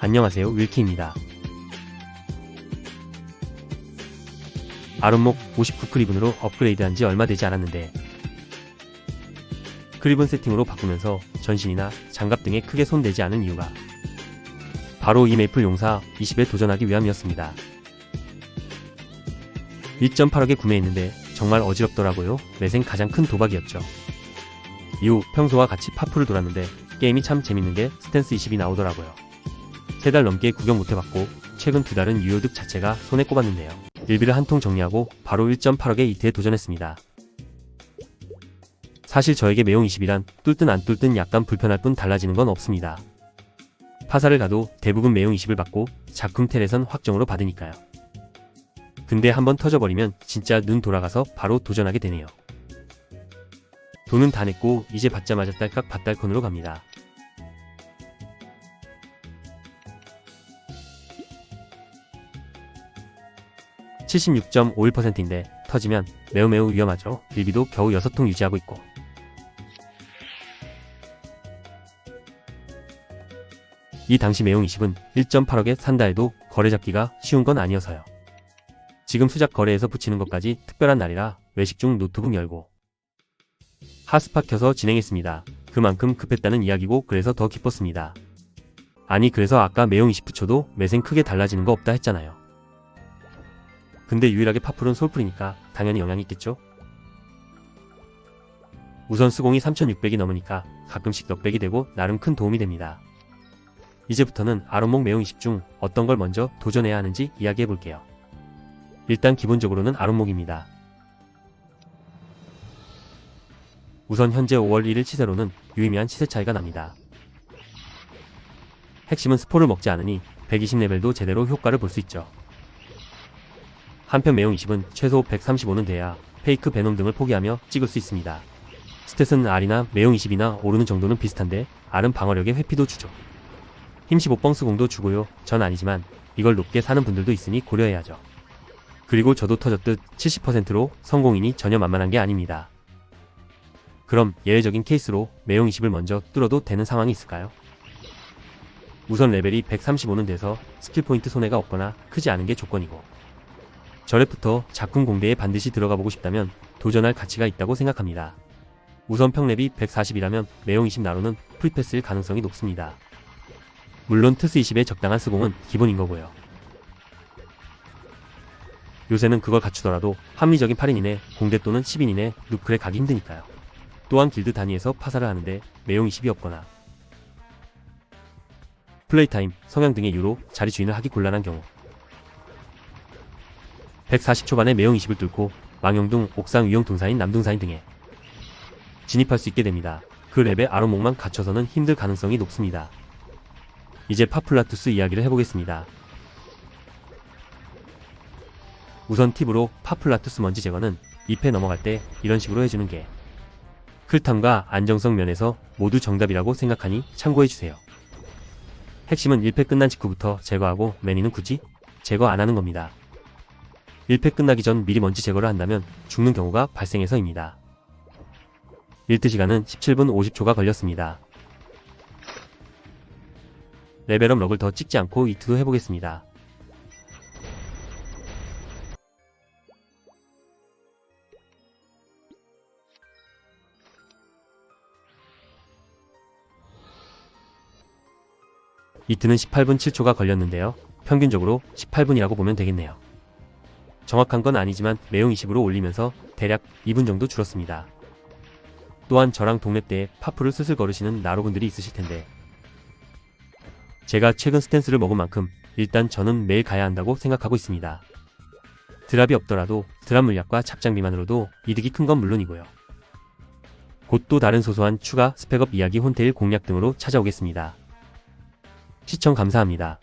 안녕하세요 윌키입니다. 아론목 59 크리븐으로 업그레이드한 지 얼마 되지 않았는데 크리븐 세팅으로 바꾸면서 전신이나 장갑 등에 크게 손대지 않은 이유가 바로 이 메이플 용사 20에 도전하기 위함이었습니다. 1.8억에 구매했는데 정말 어지럽더라고요. 매생 가장 큰 도박이었죠. 이후 평소와 같이 파프를 돌았는데 게임이 참 재밌는 게 스탠스 20이 나오더라고요. 세 달 넘게 구경 못 해봤고 최근 두 달은 유효득 자체가 손에 꼽았는데요. 일비를 한 통 정리하고 바로 1.8억에 이트에 도전했습니다. 사실 저에게 매용 20이란 뚫든 안 뚫든 약간 불편할 뿐 달라지는 건 없습니다. 파사를 가도 대부분 매용 20을 받고 작품텔에선 확정으로 받으니까요. 근데 한번 터져버리면 진짜 눈 돌아가서 바로 도전하게 되네요. 돈은 다 냈고 이제 받자마자 딸깍 받달콘으로 갑니다. (76.51%인데) 터지면 매우 매우 위험하죠. 빌비도 겨우 6통 유지하고 있고 이 당시 매용 20은 1.8억에 산다 해도 거래 잡기가 쉬운 건 아니어서요. 지금 수작 거래에서 붙이는 것까지 특별한 날이라 외식 중 노트북 열고 하스파 켜서 진행했습니다. 그만큼 급했다는 이야기고 그래서 더 기뻤습니다. 아니 그래서 아까 매용 20 붙여도 매생 크게 달라지는 거 없다 했잖아요. 근데 유일하게 파풀은 솔풀이니까 당연히 영향이 있겠죠? 우선 수공이 3600이 넘으니까 가끔씩 넉백이 되고 나름 큰 도움이 됩니다. 이제부터는 아론목 매용 20 중 어떤 걸 먼저 도전해야 하는지 이야기해 볼게요. 일단 기본적으로는 아론목입니다. 우선 현재 5월 1일 시세로는 유의미한 시세 차이가 납니다. 핵심은 스포를 먹지 않으니 120레벨도 제대로 효과를 볼 수 있죠. 한편 매용 20은 최소 135는 돼야 페이크 베놈 등을 포기하며 찍을 수 있습니다. 스탯은 R이나 매용 20이나 오르는 정도는 비슷한데 R은 방어력에 회피도 주죠. 힘 15뻥스 공도 주고요. 전 아니지만 이걸 높게 사는 분들도 있으니 고려해야죠. 그리고 저도 터졌듯 70%로 성공이니 전혀 만만한 게 아닙니다. 그럼 예외적인 케이스로 매용 20을 먼저 뚫어도 되는 상황이 있을까요? 우선 레벨이 135는 돼서 스킬 포인트 손해가 없거나 크지 않은 게 조건이고 저랩부터 작품 공대에 반드시 들어가 보고 싶다면 도전할 가치가 있다고 생각합니다. 우선 평랩이 140이라면 매용 20 나로는 프리패스일 가능성이 높습니다. 물론 트스 20의 적당한 스공은 기본인 거고요. 요새는 그걸 갖추더라도 합리적인 8인 이내 공대 또는 10인 이내 누클에 가기 힘드니까요. 또한 길드 단위에서 파사를 하는데 매용 20이 없거나 플레이 타임, 성향 등의 이유로 자리 주인을 하기 곤란한 경우 140초반에 매용 20을 뚫고 망용둥, 옥상 위용 동사인 남동사인 등에 진입할 수 있게 됩니다. 그 랩의 아로목만 갖춰서는 힘들 가능성이 높습니다. 이제 파플라투스 이야기를 해보겠습니다. 우선 팁으로 파플라투스 먼지 제거는 잎에 넘어갈 때 이런 식으로 해주는 게 클탐과 안정성 면에서 모두 정답이라고 생각하니 참고해주세요. 핵심은 1패 끝난 직후부터 제거하고 매니는 굳이 제거 안 하는 겁니다. 1패 끝나기 전 미리 먼지 제거를 한다면 죽는 경우가 발생해서입니다. 1트 시간은 17분 50초가 걸렸습니다. 레벨업 럭을 더 찍지 않고 이트도 해보겠습니다. 이트는 18분 7초가 걸렸는데요. 평균적으로 18분이라고 보면 되겠네요. 정확한 건 아니지만 매용 20으로 올리면서 대략 2분 정도 줄었습니다. 또한 저랑 동네 때 파프를 슬슬 걸으시는 나로분들이 있으실 텐데 제가 최근 스탠스를 먹은 만큼 일단 저는 매일 가야 한다고 생각하고 있습니다. 드랍이 없더라도 드랍 물약과 잡장비만으로도 이득이 큰 건 물론이고요. 곧 또 다른 소소한 추가 스펙업 이야기 혼테일 공략 등으로 찾아오겠습니다. 시청 감사합니다.